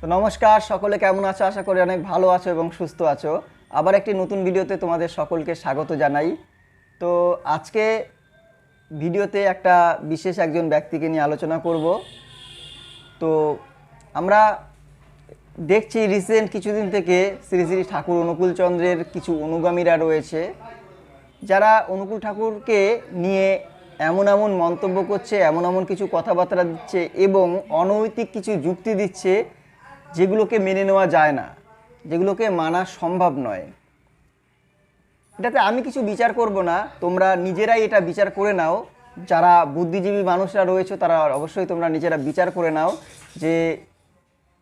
তো নমস্কার, সকলে কেমন আছো? আশা করি অনেক ভালো আছো এবং সুস্থ আছো। আবার একটি নতুন ভিডিওতে তোমাদের সকলকে স্বাগত জানাই। তো আজকে ভিডিওতে একটা বিশেষ একজন ব্যক্তিকে নিয়ে আলোচনা করব। তো আমরা দেখছি রিসেন্ট কিছুদিন থেকে শ্রী শ্রী ঠাকুর অনুকূল চন্দ্রের কিছু অনুগামীরা রয়েছে। যারা অনুকূল ঠাকুরকে নিয়ে এমন এমন মন্তব্য করছে, এমন এমন কিছু কথাবার্তা দিচ্ছে এবং অনৈতিক কিছু যুক্তি দিচ্ছে যেগুলোকে মেনে নেওয়া যায় না, যেগুলোকে মানা সম্ভব নয়। এটাতে আমি কিছু বিচার করব না, তোমরা নিজেরাই এটা বিচার করে নাও। যারা বুদ্ধিজীবী মানুষরা রয়েছে, তারা অবশ্যই তোমরা নিজেরা বিচার করে নাও যে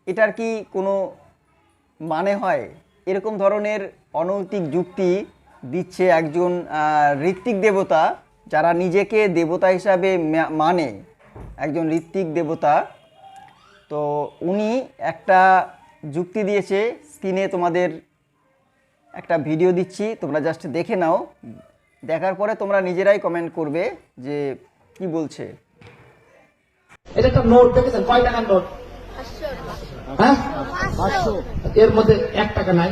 এটার কি কোনো মানে হয়। এরকম ধরনের অনৈতিক যুক্তি দিচ্ছে একজন ঋত্বিক দেবতা, যারা নিজেকে দেবতা হিসাবে মানে। একজন ঋত্বিক দেবতা তো উনি একটা যুক্তি দিয়েছে স্ক্রিনে তোমাদের একটা ভিডিও দিচ্ছি তোমরা জাস্ট দেখে নাও। দেখার পরে তোমরা নিজেরাই কমেন্ট করবে যে কি বলছে। এটা একটা নোট দেখেছেন? কয় টাকার নোট হ্যাঁ? এর মধ্যে এক টাকা নাই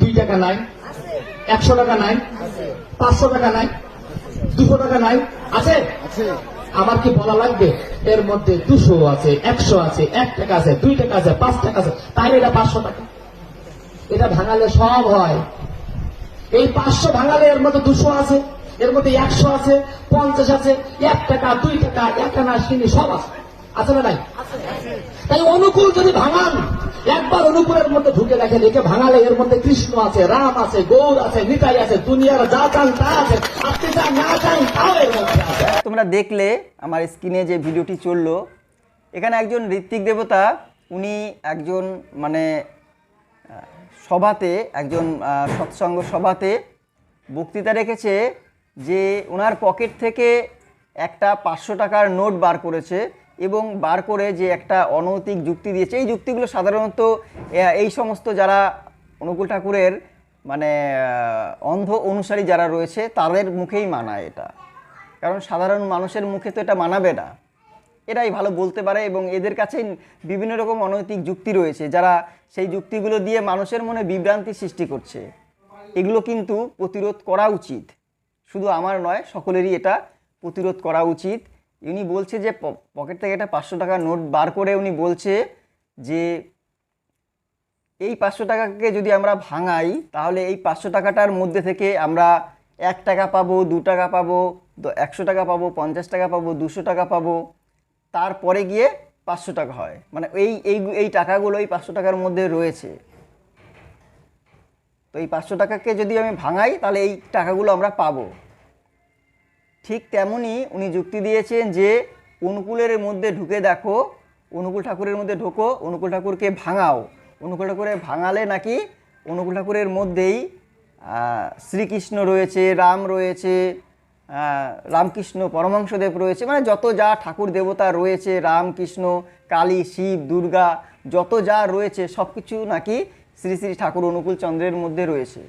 দুই টাকা নাই একশো টাকা নাই পাঁচশো টাকা নাই দুশো টাকা নাই। আছে। আমার কি বলা লাগবে? এর মধ্যে দুশো আছে, একশো আছে, এক টাকা আছে, দুই টাকা আছে, পাঁচ টাকা আছে তাহলে এটা পাঁচশো টাকা। এটা ভাঙালে সব হয়। এই পাঁচশো ভাঙালে এর মধ্যে দুশো আছে, এর মধ্যে একশো আছে, পঞ্চাশ আছে, এক টাকা, দুই টাকা, এক টাকা সিনি সব আছে। আছে না নাই? তাই অনুকূল যদি ভাঙান, একবার অনুকূলের মধ্যে ঢুকে দেখেন, একে ভাঙালে এর মধ্যে কৃষ্ণ আছে, রাম আছে, গৌর আছে, নিতাই আছে, দুনিয়ার যা চান তা আছে। আপনি যা না চান, তাও এর মধ্যে আছে। তোমরা দেখলে আমার স্ক্রিনে যে ভিডিওটি চলল, এখানে একজন ঋত্বিক দেবতা, উনি একজন মানে সভাতে, একজন সৎসঙ্গ সভাতে বক্তৃতা রেখেছে যে ওনার পকেট থেকে একটা পাঁচশো টাকার নোট বার করেছে এবং বার করে যে একটা অনৈতিক যুক্তি দিয়েছে। এই যুক্তিগুলো সাধারণত এই সমস্ত যারা অনুকূল ঠাকুরের মানে অন্ধ অনুসারী যারা রয়েছে, তাদের মুখেই মানায় এটা। কারণ সাধারণ মানুষের মুখে তো এটা মানাবে না। এরাই ভালো বলতে পারে এবং এদের কাছে বিভিন্ন রকম অনৈতিক যুক্তি রয়েছে, যারা সেই যুক্তিগুলো দিয়ে মানুষের মনে বিভ্রান্তি সৃষ্টি করছে। এগুলো কিন্তু প্রতিরোধ করা উচিত। শুধু আমার নয়, সকলেরই এটা প্রতিরোধ করা উচিত। উনি বলছে যে পকেট থেকে একটা পাঁচশো টাকার নোট বার করে উনি বলছে যে, এই পাঁচশো টাকাকে যদি আমরা ভাঙাই, তাহলে এই পাঁচশো টাকাটার মধ্যে থেকে আমরা এক টাকা পাবো, দু টাকা পাবো দ- একশো টাকা পাবো, পঞ্চাশ টাকা পাবো, দুশো টাকা পাবো, তারপরে গিয়ে পাঁচশো টাকা হয়। মানে এই এই এই টাকাগুলো এই পাঁচশো টাকার মধ্যে রয়েছে। তো এই পাঁচশো টাকাকে যদি আমি ভাঙাই, তাহলে এই টাকাগুলো আমরা পাবো। ঠিক তেমনই উনি যুক্তি দিয়েছেন যে, অনুকূলের মধ্যে ঢুকে দেখো, অনুকূল ঠাকুরের মধ্যে ঢোকো, অনুকূল ঠাকুরকে ভাঙাও। অনুকূল ঠাকুরে ভাঙালে নাকি অনুকূল ঠাকুরের মধ্যেই শ্রীকৃষ্ণ রয়েছে, রাম রয়েছে রামকৃষ্ণ পরমাংশদেব রয়েছে মানে যত যা ঠাকুর দেবতা রয়েছে, রামকৃষ্ণ, কালী, শিব, দুর্গা, যত যা রয়েছে সব কিছু নাকি শ্রী শ্রী ঠাকুর অনুকূল চন্দ্রের মধ্যে রয়েছে।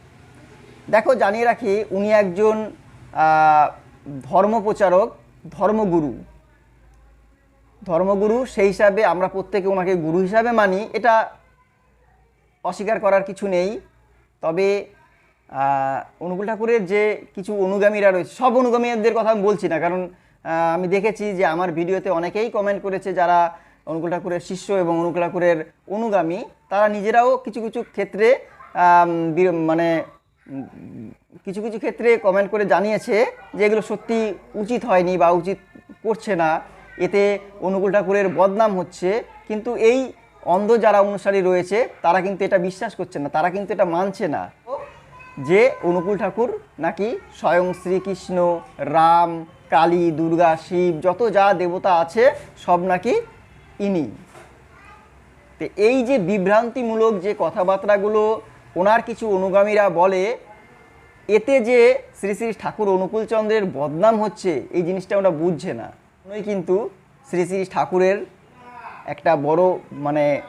দেখো, জানিয়ে রাখি, উনি একজন ধর্মপ্রচারক, ধর্মগুরু। ধর্মগুরু সেই হিসাবে আমরা প্রত্যেকে ওনাকে গুরু হিসাবে মানি, এটা অস্বীকার করার কিছু নেই। তবে অনুকূল ঠাকুরের যে কিছু অনুগামীরা রয়েছে, সব অনুগামীদের কথা আমি বলছি না, কারণ আমি দেখেছি যে আমার ভিডিওতে অনেকেই কমেন্ট করেছে যারা অনুকূল ঠাকুরের শিষ্য এবং অনুকূল ঠাকুরের অনুগামী, তারা নিজেরাও কিছু কিছু ক্ষেত্রে মানে কিছু কিছু ক্ষেত্রে কমেন্ট করে জানিয়েছে যে এগুলো সত্যি উচিত হয়নি বা উচিত করছে না। এতে অনুকূল ঠাকুরের বদনাম হচ্ছে, কিন্তু এই অন্ধ যারা অনুসারী রয়েছে, তারা কিন্তু এটা বিশ্বাস করছে না, তারা কিন্তু এটা মানছে না। যে অনুকূল ঠাকুর নাকি স্বয়ং শ্রীকৃষ্ণ, রাম, কালী, দুর্গা, শিব, যত যা দেবতা আছে, সব নাকি ইনি। তো এই যে বিভ্রান্তিমূলক যে কথাবার্তাগুলো ওনার কিছু অনুগামীরা বলে, এতে যে শ্রী শ্রী ঠাকুর অনুকূলচন্দ্রের বদনাম হচ্ছে, এই জিনিসটা ওরা বুঝছে না। ওই কিন্তু শ্রী শ্রী ঠাকুরের একটা বড় মানে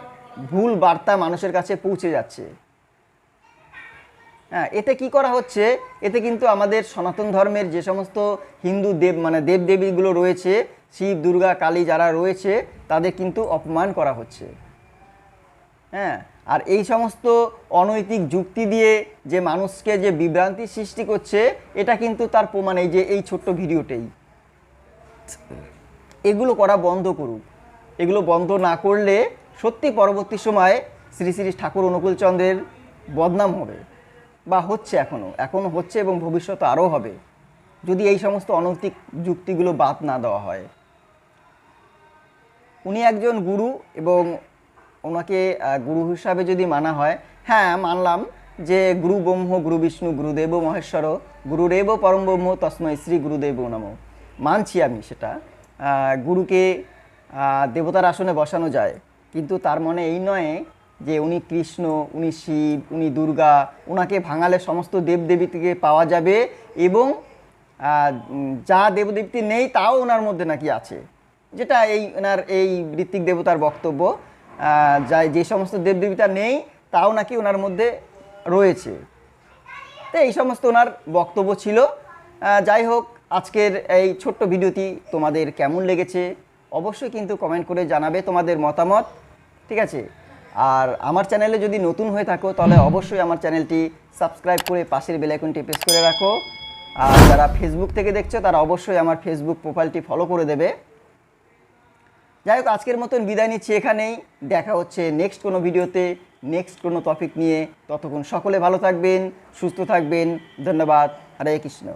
ভুল বার্তা মানুষের কাছে পৌঁছে যাচ্ছে। হ্যাঁ এতে কি করা হচ্ছে? এতে কিন্তু আমাদের সনাতন ধর্মের যে সমস্ত হিন্দু দেব মানে দেবদেবীগুলো রয়েছে, শিব, দুর্গা, কালী যারা রয়েছে, তাদের কিন্তু অপমান করা হচ্ছে। হ্যাঁ আর এই সমস্ত অনৈতিক যুক্তি দিয়ে যে মানুষকে যে বিভ্রান্তি সৃষ্টি করছে, এটা কিন্তু তার প্রমাণ এই যে এই ছোট্ট ভিডিওটাই এগুলো করা বন্ধ করুক। এগুলো বন্ধ না করলে সত্যি পরবর্তী সময়ে শ্রী শ্রী ঠাকুর অনুকূলচন্দ্রের বদনাম হবে। বা হচ্ছে এখনও এখনও হচ্ছে এবং ভবিষ্যতে আরও হবে, যদি এই সমস্ত অনৈতিক যুক্তিগুলো বাদ না দেওয়া হয়। উনি একজন গুরু এবং ওনাকে গুরু হিসাবে যদি মানা হয় হ্যাঁ মানলাম যে গুরু ব্রহ্ম, গুরু বিষ্ণু গুরুদেব মহেশ্বর গুরুরেব পরম ব্রহ্ম, তস্মৈ শ্রী গুরুদেব নম। মানছি আমি সেটা। গুরুকে দেবতার আসনে বসানো যায়, কিন্তু তার মনে এই নয় যে উনি কৃষ্ণ, উনি শিব, উনি দুর্গা ওনাকে ভাঙালে সমস্ত দেবদেবী থেকে পাওয়া যাবে এবং যা দেবদেবী নেই তাও ওনার মধ্যে নাকি আছে। যেটা এই ওনার এই ঋত্বিক দেবতার বক্তব্য যা যে সমস্ত দেবদেবীতা নেই তাও নাকি ওনার মধ্যে রয়েছে। তো এই সমস্ত ওনার বক্তব্য ছিল। যাই হোক, আজকের এই ছোট্ট ভিডিওটি তোমাদের কেমন লেগেছে? অবশ্যই কিন্তু কমেন্ট করে জানাবে তোমাদের মতামত। ঠিক আছে? আর আমার চ্যানেলে যদি নতুন হয়ে থাকো, তাহলে অবশ্যই আমার চ্যানেলটি সাবস্ক্রাইব করে পাশের বেলাইকনটি প্রেস করে রাখো। আর যারা ফেসবুক থেকে দেখছ, তারা অবশ্যই আমার ফেসবুক প্রোফাইলটি ফলো করে দেবে। যাই হোক, আজকের মতন বিদায় নিচ্ছি এখানেই। দেখা হচ্ছে নেক্সট কোনো ভিডিওতে নেক্সট কোনো টপিক নিয়ে। ততক্ষণ সকলে ভালো থাকবেন, সুস্থ থাকবেন। ধন্যবাদ। হরে কৃষ্ণ।